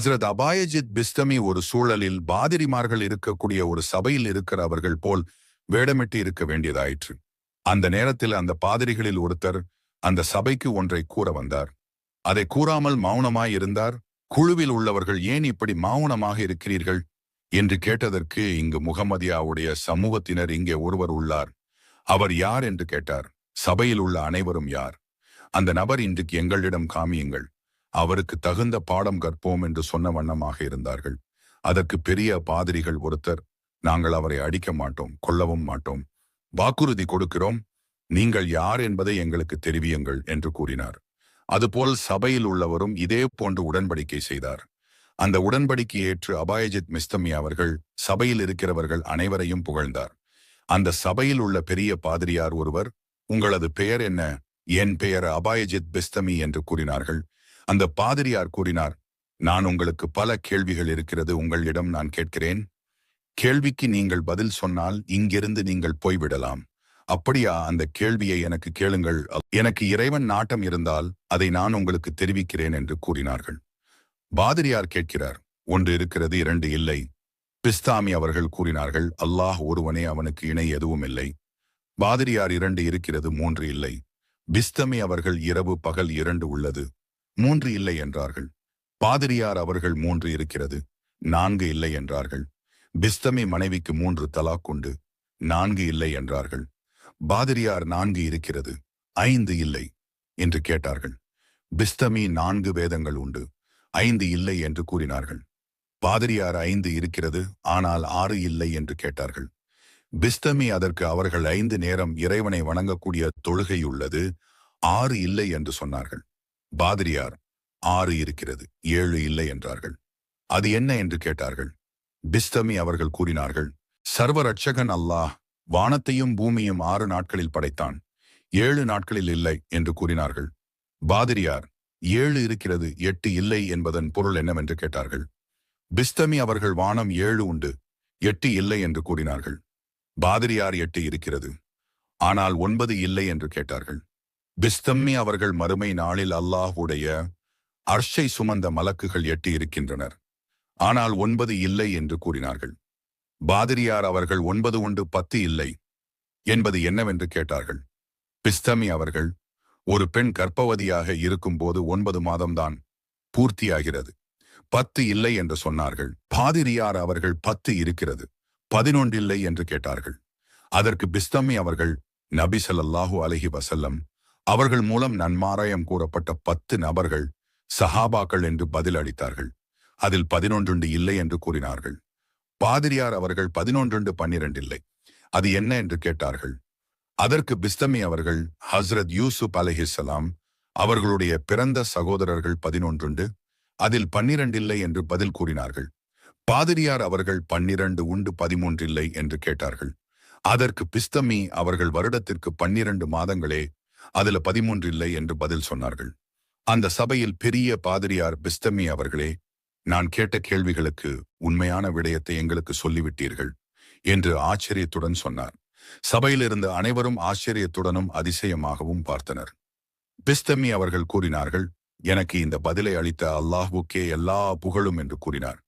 ஹஸ்ரத் அபாயஜித் பிஸ்தமி ஒரு சூழலில் பாதிரிமார்கள் இருக்கக்கூடிய ஒரு சபையில் இருக்கிற அவர்கள் போல் வேடமிட்டு இருக்க வேண்டியதாயிற்று. அந்த நேரத்தில் அந்த பாதிரிகளில் ஒருத்தர் அந்த சபைக்கு ஒன்றை கூற வந்தார். அதை கூறாமல் மௌனமாய் இருந்தார். குழுவில் உள்ளவர்கள் ஏன் இப்படி மௌனமாக இருக்கிறீர்கள்? என்று கேட்டதற்கு இங்கு முகமதியாவுடைய சமூகத்தினர் இங்கே ஒருவர் உள்ளார். அவர் யார் என்று கேட்டார். சபையில் உள்ள அனைவரும் யார்? அந்த நபர் இன்றைக்கு எங்களிடம் காமியுங்கள். அவருக்கு தகுந்த பாடம் கற்போம் என்று சொன்ன வண்ணமாக இருந்தார்கள். அதற்கு பெரிய பாதிரிகள் ஒருத்தர் நாங்கள் அவரை அடிக்க மாட்டோம் கொல்லவும் மாட்டோம். வாக்குறுதி கொடுக்கிறோம். நீங்கள் யார் என்பதை எங்களுக்கு தெரிவியுங்கள் என்று கூறினார். அதுபோல் சபையில் உள்ளவரும் இதே போன்று உடன்படிக்கை செய்தார். அந்த உடன்படிக்கை ஏற்று அபாயஜித் மிஸ்தமி அவர்கள் சபையில் இருக்கிறவர்கள் அனைவரையும் புகழ்ந்தார். அந்த சபையில் உள்ள பெரிய பாதிரியார் ஒருவர் உங்களது பெயர் என்ன? என் பெயர் அபாயஜித் பிஸ்தமி என்று கூறினார்கள். அந்த பாதிரியார் கூறினார் நான் உங்களுக்கு பல கேள்விகள் இருக்கிறது உங்களிடம் நான் கேட்கிறேன். கேள்விக்கு நீங்கள் பதில் சொன்னால் இங்கிருந்து நீங்கள் போய்விடலாம். அப்படியா அந்த கேள்வியை எனக்கு கேளுங்கள். எனக்கு இறைவன் நாட்டம் இருந்தால் அதை நான் உங்களுக்கு தெரிவிக்கிறேன் என்று கூறினார்கள். பாதிரியார் கேட்கிறார் ஒன்று இருக்கிறது இரண்டு இல்லை. பிஸ்தாமி அவர்கள் கூறினார்கள் அல்லாஹ் ஒருவனே அவனுக்கு இணை எதுவும் இல்லை. பாதிரியார் இரண்டு இருக்கிறது மூன்று இல்லை. பிஸ்தமி அவர்கள் இரவு பகல் இரண்டு உள்ளது. மூன்று இல்லை என்றார்கள். பாதிரியார் அவர்கள் மூன்று இருக்கிறது. நான்கு இல்லை என்றார்கள். பிஸ்தமி மனைவிக்கு மூன்று தலாக் உண்டு. நான்கு இல்லை என்றார்கள். பாதிரியார் நான்கு இருக்கிறது. ஐந்து இல்லை என்று கேட்டார்கள். பிஸ்தமி நான்கு வேதங்கள் உண்டு. ஐந்து இல்லை என்று கூறினார்கள். பாதிரியார் ஐந்து இருக்கிறது ஆனால் ஆறு இல்லை என்று கேட்டார்கள். பிஸ்தமி அதற்கு அவர்கள் ஐந்து நேரம் இறைவனை வணங்கக்கூடிய தொழுகை உள்ளது. ஆறு இல்லை என்று சொன்னார்கள். பாதிரியார் ஆறு இருக்கிறது ஏழு இல்லை என்றார்கள். அது என்ன என்று கேட்டார்கள். பிஸ்தமி அவர்கள் கூறினார்கள் சர்வ ரட்சகன் அல்லாஹ் வானத்தையும் பூமியும் ஆறு நாட்களில் படைத்தான் ஏழு நாட்களில் இல்லை என்று கூறினார்கள். பாதிரியார் ஏழு இருக்கிறது எட்டு இல்லை என்பதன் பொருள் என்னவென்று கேட்டார்கள். பிஸ்தமி அவர்கள் வானம் ஏழு உண்டு எட்டு இல்லை என்று கூறினார்கள். பாதிரியார் எட்டு இருக்கிறது ஆனால் ஒன்பது இல்லை என்று கேட்டார்கள். பிஸ்தம்மி அவர்கள் மறுமை நாளில் அல்லாஹுடைய அர்ஷை சுமந்த மலக்குகள் எட்டி இருக்கின்றனர் ஆனால் ஒன்பது இல்லை என்று கூறினார்கள். பாதிரியார் அவர்கள் ஒன்பது ஒன்று பத்து இல்லை என்பது என்னவென்று கேட்டார்கள். பிஸ்தமி அவர்கள் ஒரு பெண் கர்ப்பவதியாக இருக்கும்போது ஒன்பது மாதம்தான் பூர்த்தியாகிறது. பத்து இல்லை என்று சொன்னார்கள். பாதிரியார் அவர்கள் பத்து இருக்கிறது. பதினொன்றில்லை என்று கேட்டார்கள். அதற்கு பிஸ்தமி அவர்கள் நபி சல்லாஹூ அலஹி வசல்லம் அவர்கள் மூலம் நன்மாராயம் கூறப்பட்ட பத்து நபர்கள் சஹாபாக்கள் என்று பதில் அளித்தார்கள் அதில் பதினொன்றுண்டு இல்லை என்று கூறினார்கள். பாதிரியார் அவர்கள் பதினொன்றுண்டு பன்னிரண்டில்லை அது என்ன என்று கேட்டார்கள். அதற்கு பிஸ்தமி அவர்கள் ஹஸ்ரத் யூசுப் அலஹிசலாம் அவர்களுடைய பிறந்த சகோதரர்கள் பதினொன்றுண்டு அதில் பன்னிரண்டு இல்லை என்று பதில் கூறினார்கள். பாதிரியார் அவர்கள் பன்னிரண்டு உண்டு பதிமூன்றில்லை என்று கேட்டார்கள். அதற்கு பிஸ்தமி அவர்கள் வருடத்திற்கு பன்னிரண்டு மாதங்களே அதுல பதிமூன்று இல்லை என்று பதில் சொன்னார்கள். அந்த சபையில் பெரிய பாதிரியார் பிஸ்தமி அவர்களே நான் கேட்ட கேள்விகளுக்கு உண்மையான விடயத்தை எங்களுக்கு சொல்லிவிட்டீர்கள் என்று ஆச்சரியத்துடன் சொன்னார். சபையிலிருந்து அனைவரும் ஆச்சரியத்துடனும் அதிசயமாகவும் பார்த்தனர். பிஸ்தமி அவர்கள் கூறினார்கள் எனக்கு இந்த பதிலை அளித்த அல்லாஹுக்கே எல்லா புகழும் என்று கூறினார்.